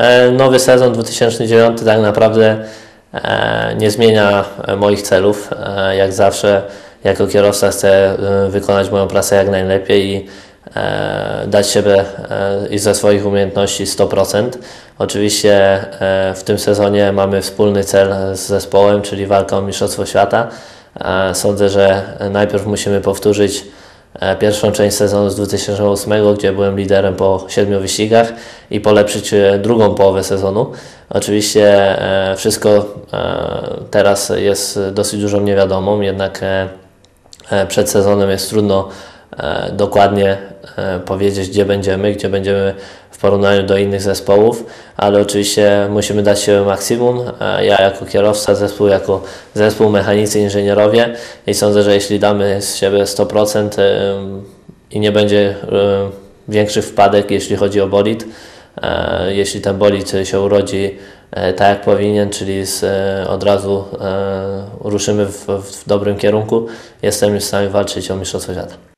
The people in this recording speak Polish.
E, Nowy sezon 2009 tak naprawdę e, nie zmienia e, moich celów. Jak zawsze, jako kierowca chcę wykonać moją pracę jak najlepiej i dać siebie i ze swoich umiejętności 100%. Oczywiście w tym sezonie mamy wspólny cel z zespołem, czyli walka o Mistrzostwo Świata. Sądzę, że najpierw musimy powtórzyć pierwszą część sezonu z 2008, gdzie byłem liderem po siedmiu wyścigach i polepszyć e, drugą połowę sezonu. Oczywiście e, wszystko e, teraz jest dosyć dużą niewiadomą, jednak e, e, przed sezonem jest trudno e, dokładnie e, powiedzieć, gdzie będziemy, gdzie będziemy porównaniu do innych zespołów, ale oczywiście musimy dać się maksimum. Ja jako kierowca, zespół jako zespół, mechanicy, inżynierowie i sądzę, że jeśli damy z siebie 100% e, i nie będzie większych wpadek, jeśli chodzi o bolid, e, jeśli ten bolid się urodzi e, tak jak powinien, czyli z, e, od razu ruszymy w, w dobrym kierunku, jestem w stanie walczyć o Mistrzostwo Świata.